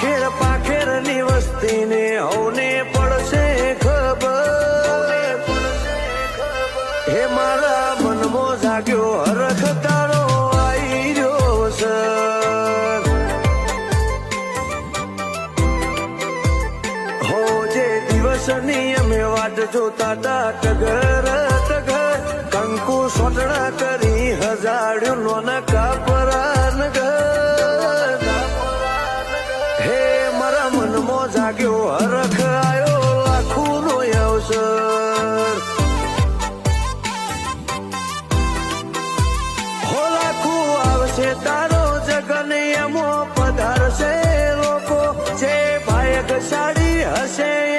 ખેર પાખેરની વસ્તી ને હવને પડશે ખબર. હે મારા મનમો જાગ્યો હરખ તારો આવી રહ્યો સર હો દિવસની અમે વાટ જોતા તા, ટગર ટગર, કંકુ સોટણા કરી હજાડ્યું લોના મનમાં જાગ્યો, હરખ આવ્યો લાખું નો અવસર. હો લાખું આવશે તારો જગન, એમો પધારશે લોકો. જે ભાયક સાડી હશે